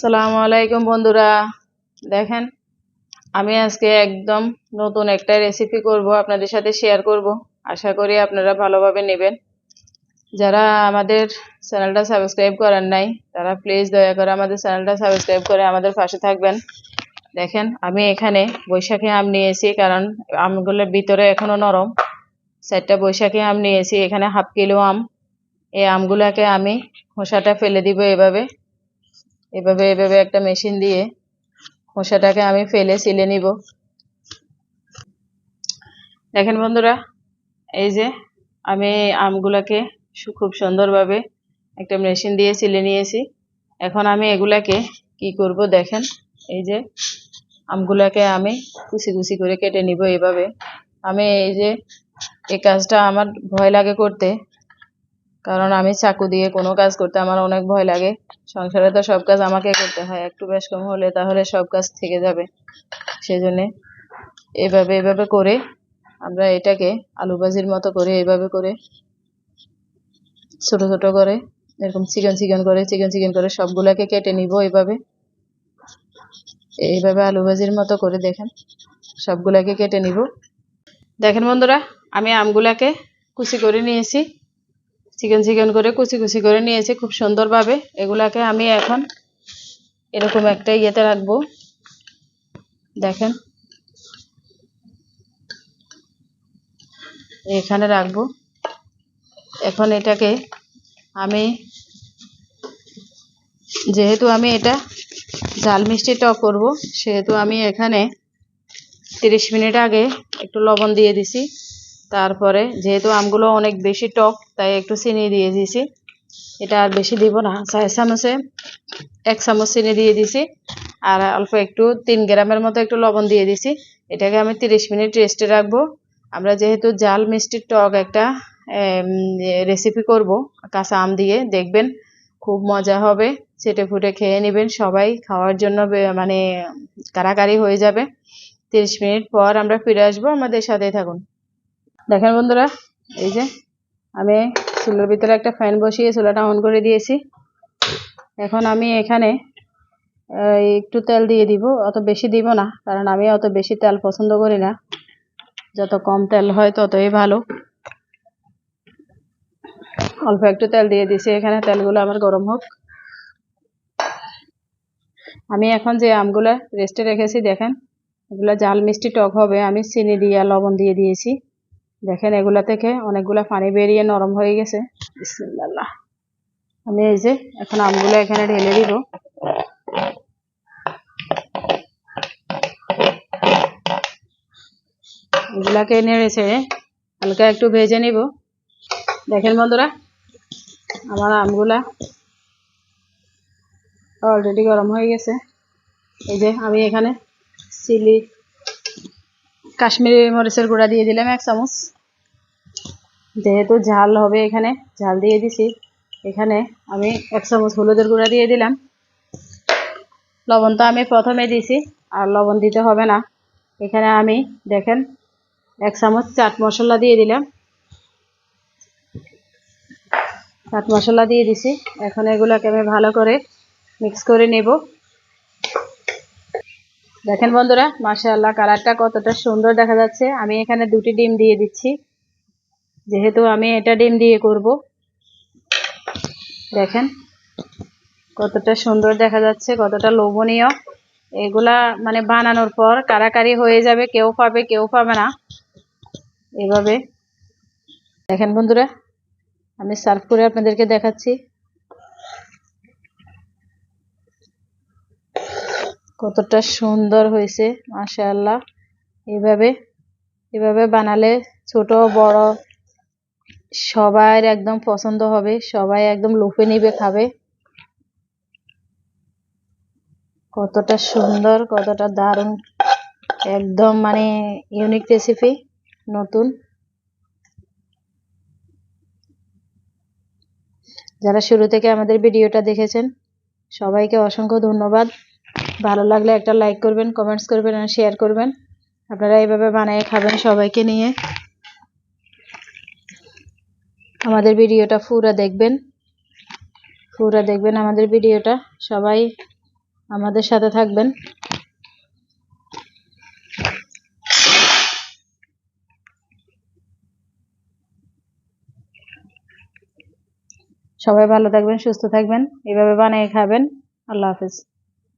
সালামু আলাইকুম বন্ধুরা। দেখেন, আমি আজকে একদম নতুন একটা রেসিপি করব, আপনাদের সাথে শেয়ার করব। আশা করি আপনারা ভালোভাবে নেবেন। যারা আমাদের চ্যানেলটা সাবস্ক্রাইব করেন নাই, তারা প্লিজ দয়া করে আমাদের চ্যানেলটা সাবস্ক্রাইব করে আমাদের পাশে থাকবেন। দেখেন, আমি এখানে বৈশাখী আম নিয়েছি, কারণ আমগুলোর ভিতরে এখনও নরম। চারটা বৈশাখী আম নিয়েছি, এখানে হাফ কিলো আম। এই আমগুলোকে আমি খোসাটা ফেলে দিব এভাবে। এভাবে এভাবে একটা মেশিন দিয়ে খোসাটাকে আমি ফেলে ছিলে নিব। দেখেন বন্ধুরা, এই যে আমি আমগুলাকে খুব সুন্দরভাবে একটা মেশিন দিয়ে ছিলে নিয়েছি। এখন আমি এগুলাকে কি করব দেখেন, এই যে আমগুলাকে আমি কুচি কুচি করে কেটে নিব এভাবে। আমি এই যে এই কাজটা আমার ভয় লাগে করতে কারণ আমি চাকু দিয়ে কোনো কাজ করতে আমার অনেক ভয় লাগে। সংসারে তো সব কাজ আমাকে করতে হয়। একটু বেশ কম হলে তাহলে সব কাজ থেকে যাবে। সেই জন্যে এভাবে এভাবে করে আমরা এটাকে আলু ভাজির মতো করে এভাবে করে ছোট ছোট করে এরকম চিকেন চিকেন করে, চিকেন চিকেন করে সবগুলাকে কেটে নিব এইভাবে এইভাবে আলু ভাজির মতো করে দেখেন, সবগুলাকে কেটে নিব। দেখেন বন্ধুরা, আমি আমগুলাকে কুচি করে নিয়েছি। চিকেন চিকেন করে, কুচি কুচি করে নিয়েছি খুব সুন্দরভাবে। এগুলাকে আমি এখন এরকম একটা ইয়েতে রাখব। দেখেন। এখানে রাখব। এখন এটাকে আমি, যেহেতু আমি এটা ঝাল মিষ্টি টক করব, সেহেতু আমি এখানে তিরিশ মিনিট আগে একটু লবণ দিয়ে দিছি। তারপরে যেহেতু আমগুলো অনেক বেশি টক তাই একটু চিনি দিয়ে দিয়েছি এটা আর বেশি দিব না চার চামচে, এক চামচ চিনি দিয়ে দিছি। আর অল্প একটু, তিন গ্রামের মতো একটু লবণ দিয়ে দিছি। এটাকে আমি তিরিশ মিনিট রেস্টে রাখব। আমরা যেহেতু জাল মিষ্টির টক একটা রেসিপি করব, কাঁচা আম দিয়ে, দেখবেন খুব মজা হবে। চেটে ফুটে খেয়ে নেবেন সবাই, খাওয়ার জন্য মানে কারাকারি হয়ে যাবে। তিরিশ মিনিট পর আমরা ফিরে আসব। আমাদের সাথেই থাকুন। দেখেন বন্ধুরা, এই যে আমি চুলার ভিতরে একটা ফ্যান বসিয়ে চুলাটা অন করে দিয়েছি। এখন আমি এখানে একটু তেল দিয়ে দিব, অত বেশি দিব না, কারণ আমি অত বেশি তেল পছন্দ করি না। যত কম তেল হয় ততই ভালো। অল্প একটু তেল দিয়ে দিছি এখানে তেলগুলো আমার গরম হোক। আমি এখন যে আমগুলা রেস্টে রেখেছি, দেখেন, এগুলো জাল মিষ্টি টক হবে, আমি চিনি দিয়ে, লবণ দিয়ে দিয়েছি। দেখেন এগুলা থেকে অনেকগুলা পানি বেরিয়ে নরম হয়ে গেছে। বিসমিল্লাহ। আমি এই যে এখন আমগুলো এখানে ঢেলে দিব। এগুলাকে নেড়ে ছেড়ে হালকা একটু ভেজে নিব। দেখেন বন্ধুরা, আমার আমগুলা অলরেডি গরম হয়ে গেছে। এই যে আমি এখানে চিলি কাশ্মীরি মরিচের গুঁড়া দিয়ে দিলাম এক চামচ। যেহেতু ঝাল হবে এখানে, ঝাল দিয়ে দিছি। এখানে আমি এক চামচ হলুদের গুঁড়া দিয়ে দিলাম। লবণ তো আমি প্রথমে দিছি, আর লবণ দিতে হবে না। এখানে আমি দেখেন, এক চামচ চাট মশলা দিয়ে দিলাম। চাট মশলা দিয়ে দিছি। এখন এগুলোকে আমি ভালো করে মিক্স করে নেব। দেখেন বন্ধুরা, মাশাআল্লাহ, কালারটা কতটা সুন্দর দেখা যাচ্ছে। আমি এখানে দুটি ডিম দিয়ে দিচ্ছি। যেহেতু আমি এটা ডিম দিয়ে করব। দেখেন কতটা সুন্দর দেখা যাচ্ছে, কতটা লোভনীয়। এগুলা মানে বানানোর পর কারাকারি হয়ে যাবে, কেউ পাবে কেউ পাবে না। এভাবে। দেখেন বন্ধুরা, আমি সার্ভ করে আপনাদেরকে দেখাচ্ছি। কতটা সুন্দর হয়েছে, মাশাআল্লাহ। এভাবে এভাবে বানালে ছোট, বড় সবার একদম পছন্দ হবে, সবাই একদম লোভে নিবে খাবে। কতটা সুন্দর, কতটা দারুণ, একদম মানে ইউনিক রেসিপি নতুন। যারা শুরু থেকে আমাদের ভিডিওটা দেখেছেন, সবাইকে অসংখ্য ধন্যবাদ। ভালো লাগলে একটা লাইক করবেন কমেন্টস করবেন আর শেয়ার করবেন। আপনারা এইভাবে বানিয়ে খাবেন সবাইকে নিয়ে। আমাদের ভিডিওটা পুরা দেখবেন। পুরা দেখবেন আমাদের ভিডিওটা। সবাই আমাদের সাথে থাকবেন। সবাই ভালো থাকবেন, সুস্থ থাকবেন। এভাবে বানিয়ে খাবেন। আল্লাহ হাফেজ।